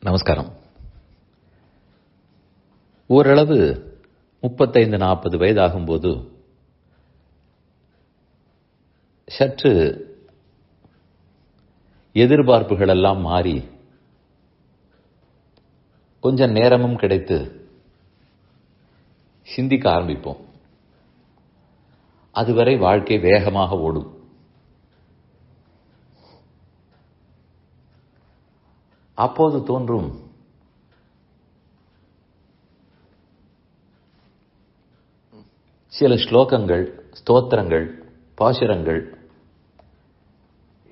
நமஸ்காரம். ஓரளவு முப்பத்தைந்து நாற்பது வயதாகும்போது சற்று எதிர்பார்ப்புகள் எல்லாம் மாறி கொஞ்சம் நேரமும் கிடைத்து சிந்திக்க ஆரம்பிப்போம். அதுவரை வாழ்க்கை வேகமாக ஓடும். அப்போது தோன்றும். சில ஸ்லோகங்கள் ஸ்தோத்திரங்கள் பாசுரங்கள்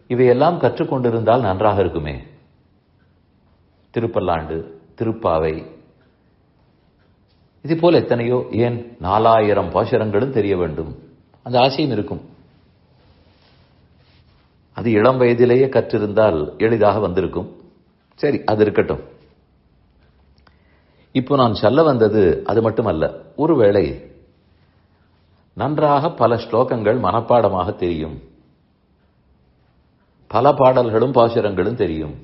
இவையெல்லாம் கற்றுக்கொண்டிருந்தால் நன்றாக இருக்குமே. திருப்பல்லாண்டு திருப்பாவை இது போல எத்தனையோ ஏன் நாலாயிரம் பாசுரங்களும் தெரிய வேண்டும். அந்த ஆசையும் இருக்கும். அது இளம் வயதிலேயே கற்றிருந்தால் எளிதாக வந்திருக்கும். சரி அது இருக்கட்டும். இப்போ நான் சொல்ல வந்தது அது மட்டுமல்ல. ஒருவேளை நன்றாக பல ஸ்லோகங்கள் மனப்பாடமாக தெரியும். பல பாடல்களும் பாசுரங்களும் தெரியும்.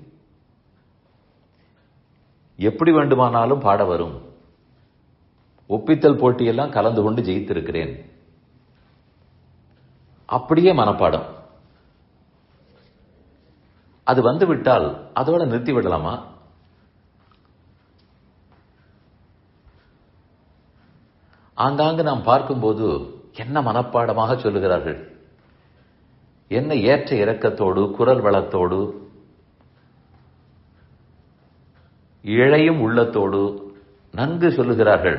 எப்படி வேண்டுமானாலும் பாட வரும். ஒப்பித்தல் போட்டியெல்லாம் கலந்து கொண்டு ஜெயித்திருக்கிறேன். அப்படியே மனப்பாடம். அது வந்து விட்டால் அதோட நிறுத்தி விடலாமா? ஆங்காங்கு நாம் பார்க்கும்போது என்ன மனப்பாடமாக சொல்லுகிறார்கள்? என்ன ஏற்ற இறக்கத்தோடு குரல் வளத்தோடு இழையும் உள்ளத்தோடு நன்கு சொல்லுகிறார்கள்?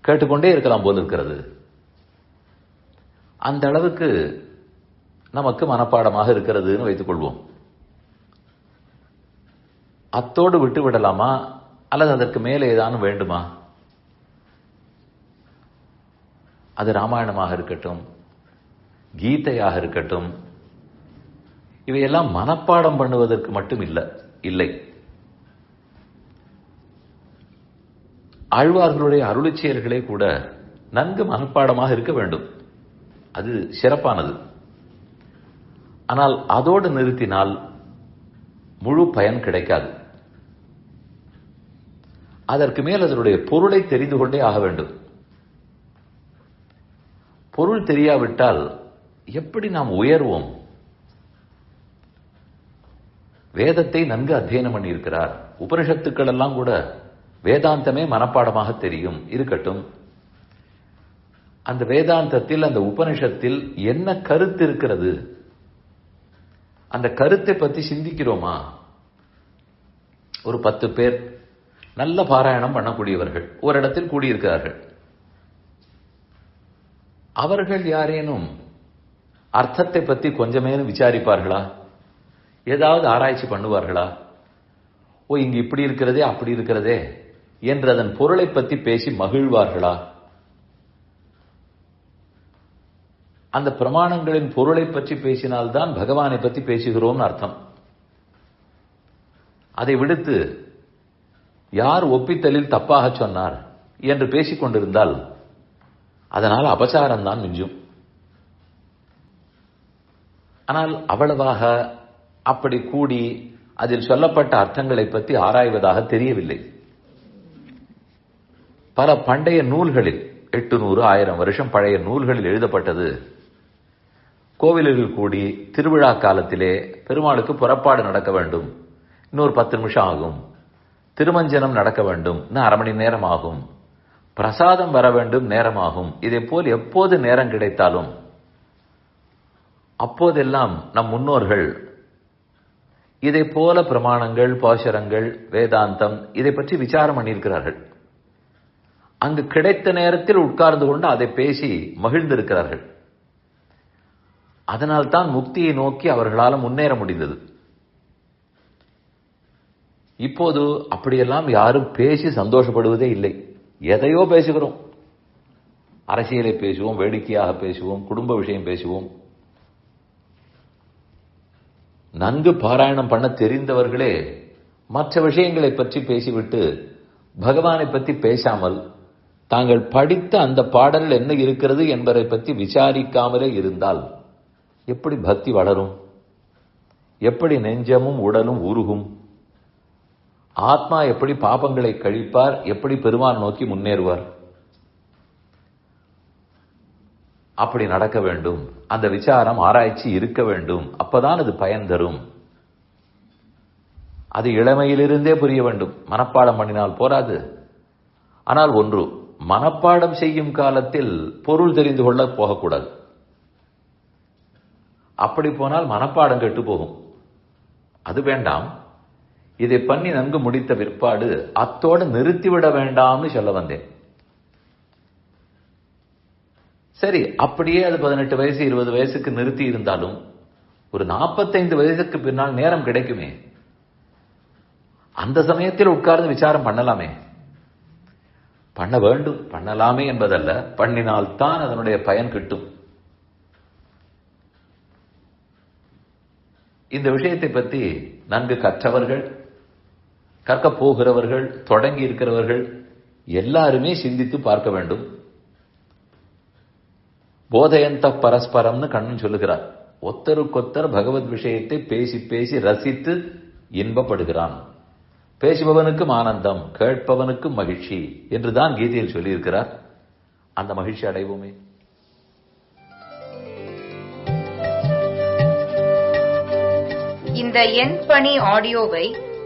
கேட்டுக்கொண்டே இருக்கலாம் போல் இருக்கிறது. அந்த அளவுக்கு நமக்கு மனப்பாடமாக இருக்கிறதுன்னு வைத்துக் கொள்வோம் அத்தோடு விட்டு விடலாமா? அல்லது அதற்கு மேலே ஏதானும் வேண்டுமா? அது ராமாயணமாக இருக்கட்டும் கீதையாக இருக்கட்டும் இவையெல்லாம் மனப்பாடம் பண்ணுவதற்கு மட்டும் இல்லை இல்லை. ஆழ்வார்களுடைய அருளிச்செயல்களே கூட நன்கு மனப்பாடமாக இருக்க வேண்டும். அது சிறப்பானது. ஆனால் அதோடு நிறுத்தினால் முழு பயன் கிடைக்காது. அதற்கு மேல் அதனுடைய பொருளை தெரிந்து கொண்டே ஆக வேண்டும். பொருள் தெரியாவிட்டால் எப்படி நாம் உயர்வோம்? வேதத்தை நன்கு அத்தியனம் பண்ணியிருக்கிறார். உபனிஷத்துக்கள் எல்லாம் கூட வேதாந்தமே மனப்பாடமாக தெரியும். இருக்கட்டும். அந்த வேதாந்தத்தில் அந்த உபனிஷத்தில் என்ன கருத்து இருக்கிறது? அந்த கருத்தை பற்றி சிந்திக்கிறோமா? ஒரு பத்து பேர் நல்ல பாராயணம் பண்ணக்கூடியவர்கள். ஒரு இடத்தில் கூடியிருக்கிறார்கள். அவர்கள் யாரேனும் அர்த்தத்தை பற்றி கொஞ்சமேனும் விசாரிப்பார்களா? ஏதாவது ஆராய்ச்சி பண்ணுவார்களா? ஓ இங்கு இப்படி இருக்கிறதே அப்படி இருக்கிறதே என்று அதன் பொருளை பற்றி பேசி மகிழ்வார்களா? அந்த பிரமாணங்களின் பொருளை பற்றி பேசினால்தான் பகவானை பற்றி பேசுகிறோம்னு அர்த்தம். அதை விடுத்து யார் ஒப்பித்தலில் தப்பாக சொன்னார் என்று பேசிக் கொண்டிருந்தால் அதனால் அபசாரம்தான் மிஞ்சும். ஆனால் அவ்வளவாக அப்படி கூடி அதில் சொல்லப்பட்ட அர்த்தங்களை பற்றி ஆராய்வதாக தெரியவில்லை. பல பண்டைய நூல்களில் எட்டு நூறு ஆயிரம் வருஷம் பழைய நூல்களில் எழுதப்பட்டது. கோவில்களில் கூடி திருவிழா காலத்திலே பெருமாளுக்கு புறப்பாடு நடக்க வேண்டும். இன்னொரு பத்து நிமிஷம் ஆகும். திருமஞ்சனம் நடக்க வேண்டும். இன்னும் அரை மணி நேரம் ஆகும் பிரசாதம் வர வேண்டும் நேரமாகும். இதை போல் எப்போது நேரம் கிடைத்தாலும். அப்போதெல்லாம் நம் முன்னோர்கள் இதை போல பிரமாணங்கள் பாசுரங்கள் வேதாந்தம் இதை பற்றி விசாரம் பண்ணியிருக்கிறார்கள். அங்கு கிடைத்த நேரத்தில் உட்கார்ந்து கொண்டு அதை பேசி மகிழ்ந்திருக்கிறார்கள். அதனால்தான் முக்தியை நோக்கி அவர்களால் முன்னேற முடிந்தது. இப்போது அப்படியெல்லாம் யாரும் பேசி சந்தோஷப்படுவதே இல்லை. எதையோ பேசுகிறோம். அரசியலை பேசுவோம் வேடிக்கையாக பேசுவோம் குடும்ப விஷயம் பேசுவோம். நன்கு பாராயணம் பண்ண தெரிந்தவர்களே மற்ற விஷயங்களை பற்றி பேசிவிட்டு பகவானை பற்றி பேசாமல் தாங்கள் படித்த அந்த பாடலில் என்ன இருக்கிறது என்பதை பற்றி விசாரிக்காமலே இருந்தால் எப்படி பக்தி வளரும்? எப்படி நெஞ்சமும் உடலும் உருகும்? ஆத்மா எப்படி பாபங்களை கழிப்பார் எப்படி பெருமான் நோக்கி முன்னேறுவார்? அப்படி நடக்க வேண்டும். அந்த விசாரம் ஆராய்ச்சி இருக்க வேண்டும். அப்பதான் அது பயன் தரும். அது இளமையிலிருந்தே புரிய வேண்டும். மனப்பாடம் பண்ணினால் போராது. ஆனால் ஒன்று மனப்பாடம் செய்யும் காலத்தில் பொருள் தெரிந்து கொள்ள போகக்கூடாது. அப்படி போனால் மனப்பாடம் கெட்டு போகும். அது வேண்டாம். இதை பண்ணி நன்கு முடித்த பிற்பாடு அத்தோடு நிறுத்திவிட வேண்டாம்னு சொல்ல வந்தேன். சரி அப்படியே அது பதினெட்டு வயசு இருபது வயசுக்கு நிறுத்தி இருந்தாலும் ஒரு நாற்பத்தைந்து வயசுக்கு பின்னால் நேரம் கிடைக்குமே. அந்த சமயத்தில் உட்கார்ந்து விசாரம் பண்ணலாமே. பண்ண வேண்டும் பண்ணலாமே என்பதல்ல பண்ணினால்தான் அதனுடைய பயன் கிட்டும். இந்த விஷயத்தை பற்றி நன்கு கற்றவர்கள் கற்கப் போகிறவர்கள் தொடங்கி இருக்கிறவர்கள் எல்லாருமே சிந்தித்து பார்க்க வேண்டும். போதையந்த பரஸ்பரம்னு கண்ணன் சொல்லுகிறார். ஒத்தருக்கொத்தர் பகவத் விஷயத்தை பேசி பேசி ரசித்து இன்பப்படுகிறான். பேசுபவனுக்கும் ஆனந்தம் கேட்பவனுக்கும் மகிழ்ச்சி என்றுதான் கீதையில் சொல்லியிருக்கிறார். அந்த மகிழ்ச்சி அடைவோமே. இந்த எண் பணி ஆடியோவை